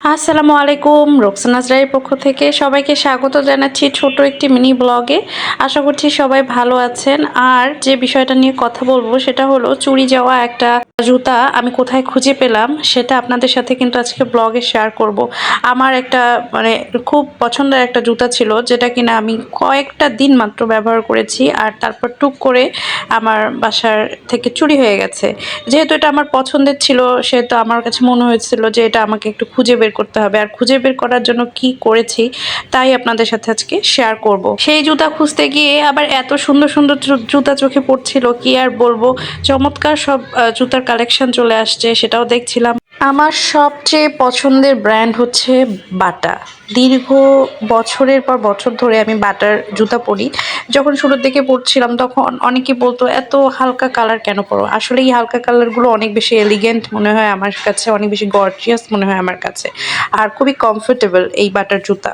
আসসালামু আলাইকুম রোকসানাজ রায়ের পক্ষ থেকে সবাইকে স্বাগত জানাচ্ছি ছোট একটি মিনি ব্লগে। আশা করছি সবাই ভালো আছেন। আর যে বিষয়টা নিয়ে কথা বলব সেটা হলো চুরি যাওয়া একটা জুতা আমি কোথায় খুঁজে পেলাম সেটা আপনাদের সাথে কিন্তু আজকে ব্লগে শেয়ার করব। আমার একটা মানে খুব পছন্দের একটা জুতা ছিল যেটা কিনা আমি কয়েকটা দিন মাত্র ব্যবহার করেছি আর তারপর টুক করে আমার বাসার থেকে চুরি হয়ে গেছে। যেহেতু এটা আমার পছন্দের ছিল, সেহেতু আমার কাছে মনে হয়েছিল যে এটা আমাকে একটু খুঁজে বের করতে হবে। আর খুঁজে বের করার জন্য কি করেছি, তাই আপনাদের সাথে আজকে শেয়ার করব। সেই জুতা খুঁজতে গিয়ে আবার এত সুন্দর সুন্দর জুতা চোখে পড়ছিল, কি আর বলব? চমৎকার সব জুতার কালেকশন চলে আসছে, সেটাও দেখছিলাম। আমার সবচেয়ে পছন্দের ব্র্যান্ড হচ্ছে বাটা। দীর্ঘ বছরের পর বছর ধরে আমি বাটার জুতা পরি। যখন শুরুর দিকে পরছিলাম, তখন অনেকে বলতো, এত হালকা কালার কেন পরো? আসলে এই হালকা কালারগুলো অনেক বেশি এলিগেন্ট মনে হয় আমার কাছে, অনেক বেশি গর্জিয়াস মনে হয় আমার কাছে। আর খুবই কমফোর্টেবল এই বাটার জুতা।